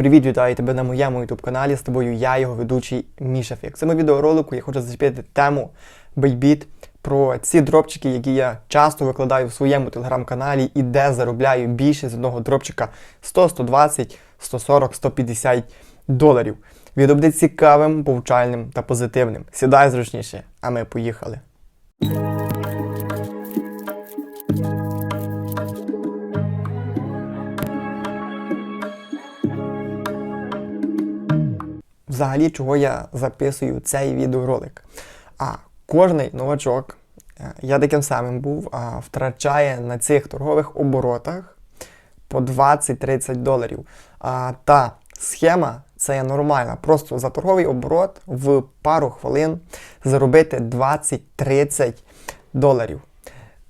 Привіт, вітаю тебе на моєму youtube каналі. З тобою я, його ведучий Міша Фік. В цьому відеоролику я хочу зачепити тему Бейбіт про ці дропчики, які я часто викладаю в своєму телеграм-каналі і де заробляю більше з одного дропчика 100, 120, 140, 150 доларів. Відео буде цікавим, повчальним та позитивним. Сідай зручніше, а ми поїхали. Взагалі, чого я записую цей відеоролик. А кожний новачок, е, я таким самим був, втрачає на цих торгових оборотах по 20-30 доларів. А, Та схема це є нормальна. Просто за торговий оборот в пару хвилин заробити 20-30 доларів.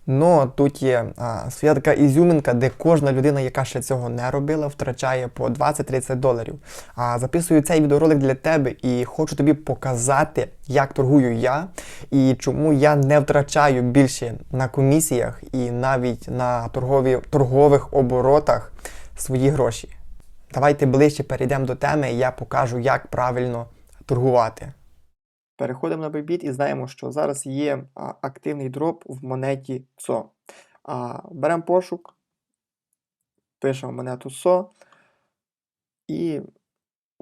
Ну тут є а, своя така ізюминка, де кожна людина, яка ще цього не робила, втрачає по 20-30 доларів. А записую цей відеоролик для тебе і хочу тобі показати, як торгую я і чому я не втрачаю більше на комісіях і навіть на торгові, торгових оборотах свої гроші. Давайте ближче перейдемо до теми, і я покажу, як правильно торгувати. Переходимо на Bybit і знаємо, що зараз є активний дроп в монеті. А, Беремо пошук, пишемо монету СО і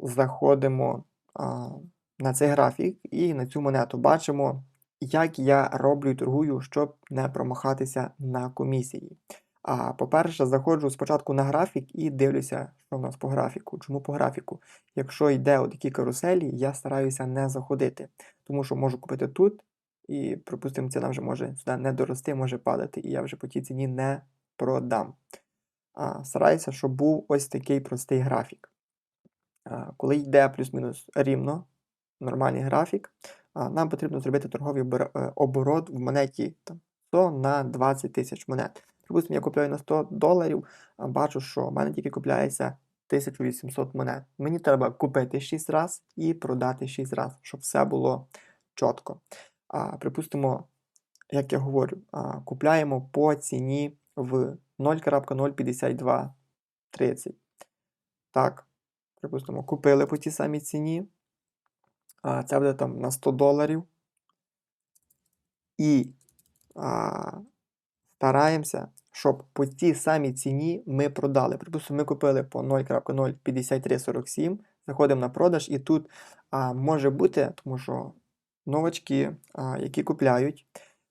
заходимо на цей графік і на цю монету бачимо, як я роблю і торгую, щоб не промахатися на комісії. А по-перше, заходжу спочатку на графік і дивлюся, що в нас по графіку. Чому по графіку? Якщо йде такі каруселі, я стараюся не заходити, тому що можу купити тут, і, припустимо, ціна вже може сюди не дорости, може падати, і я вже по тій ціні не продам. А, Стараюся, щоб був ось такий простий графік. А, Коли йде плюс-мінус рівно, нормальний графік, а, нам потрібно зробити торговий е, оборот в монеті там, 100 на 20 тисяч монет. Припустимо, я купляю на 100 доларів, бачу, що в мене тільки купляється 1800 монет. Мені треба купити 6 раз і продати 6 раз, щоб все було чітко. А, Припустимо, як я говорю, а, купляємо по ціні в 0.05230. Так, припустимо, купили по тій самій ціні. А, Це буде там на 100 доларів. І а, стараємося, щоб по тій самій ціні ми продали. Припустимо, ми купили по 0.05347, заходимо на продаж, і тут а, може бути, тому що новачки, а, які купляють,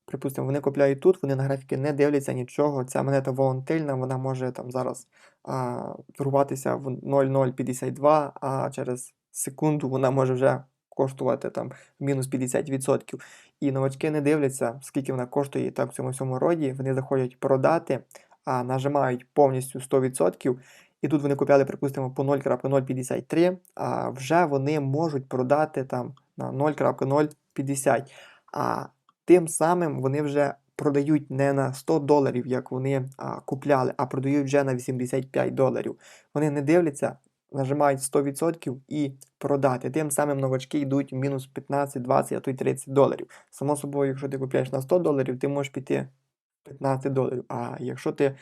припустимо, вони купляють тут, вони на графіки не дивляться нічого. Ця монета волатильна, вона може там зараз а, торгуватися в 0,052, а через секунду вона може вже коштувати там мінус 50%. І новачки не дивляться, скільки вона коштує так в цьому всьому роді. Вони заходять продати, а нажимають повністю 100%. І тут вони купляли, припустимо, по 0.053, а вже вони можуть продати там на 0.050. А тим самим вони вже продають не на 100 доларів, як вони а, купляли, а продають вже на 85 доларів. Вони не дивляться, нажимають 100% і продати. Тим самим новачки йдуть в мінус 15, 20, а то й 30 доларів. Само собою, якщо ти купляєш на 100 доларів, ти можеш піти 15 доларів. А якщо ти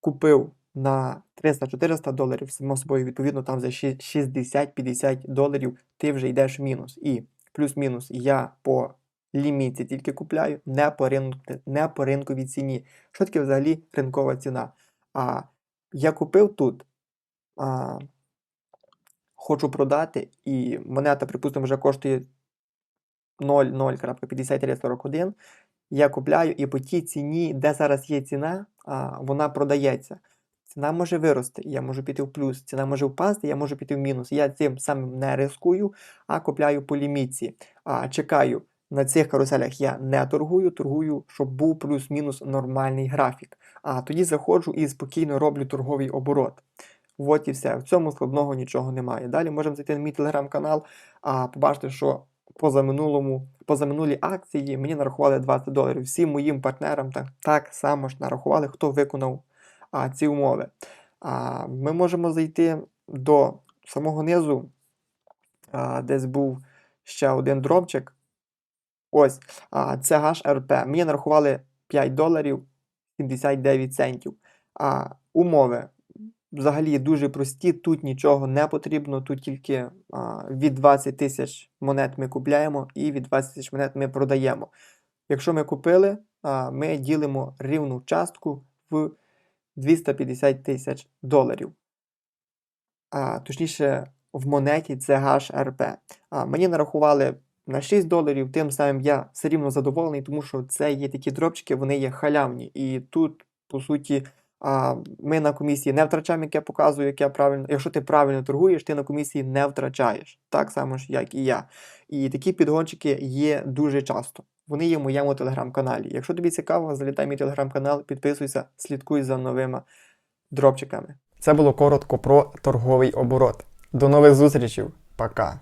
купив на 300-400 доларів, само собою, відповідно, там за 60-50 доларів ти вже йдеш в мінус. І плюс-мінус я по ліміті тільки купляю, не по, ринку, не по ринковій ціні. Що таке взагалі ринкова ціна? А я купив тут а, хочу продати, і монета, припустимо, вже коштує 0,0.5341. Я купляю, і по тій ціні, де зараз є ціна, а, вона продається. Ціна може вирости, я можу піти в плюс, ціна може впасти, я можу піти в мінус. Я цим самим не рискую, а купляю по лімітці. А, чекаю. На цих каруселях я не торгую, торгую, щоб був плюс-мінус нормальний графік. А тоді заходжу і спокійно роблю торговий оборот. От і все. В цьому складного нічого немає. Далі можемо зайти на мій телеграм-канал, а побачити, що позаминулому, позаминулі акції мені нарахували 20 доларів. Всім моїм партнерам так, так само ж нарахували, хто виконав а, ці умови. А, Ми можемо зайти до самого низу, а, десь був ще один дробчик. Ось, а, це HRP. Мені нарахували 5 доларів 79 центів. А умови взагалі дуже прості, тут нічого не потрібно, тут тільки а, від 20 тисяч монет ми купляємо і від 20 тисяч монет ми продаємо. Якщо ми купили, а, ми ділимо рівну частку в 250 тисяч доларів. А, точніше, в монеті це HRP. А, мені нарахували на 6 доларів, тим самим я все рівно задоволений, тому що це є такі дропчики, вони є халявні. І тут, по суті, ми на комісії не втрачаємо, як я показую, як я правильно. Якщо ти правильно торгуєш, ти на комісії не втрачаєш. Так само ж, як і я. І такі підгончики є дуже часто. Вони є в моєму телеграм-каналі. Якщо тобі цікаво, залітай мій телеграм-канал, підписуйся, слідкуй за новими дропчиками. Це було коротко про торговий оборот. До нових зустрічей. Пока.